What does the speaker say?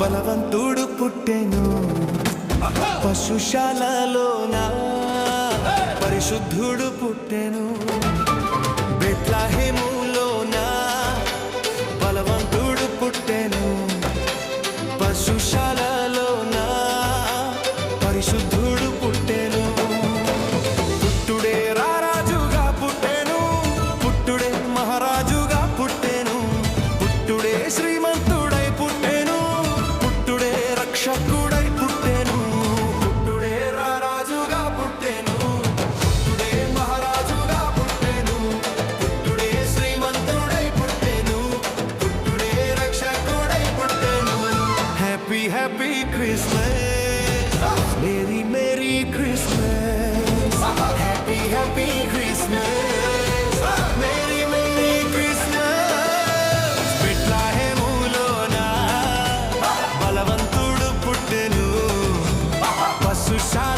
బలవంతుడు పుట్టెను. పశుశాలలోన పరిశుద్ధుడు పుట్టెను. బెత్లహేములోన బలవంతుడు పుట్టెను. పశుశాలలోన పరిశుద్ధుడు రక్షకుడై పుట్టెను. పుట్టుడే రారాజుగా పుట్టెను. పుట్టుడే మహారాజుగా పుట్టెను. పుట్టుడే శ్రీమంతుడై పుట్టెను. పుట్టుడే రక్షకుడై పుట్టెను. Happy happy Christmas. Merry merry Christmas. Happy happy Christmas. బలవంతుడు పుట్టెను పశుశాల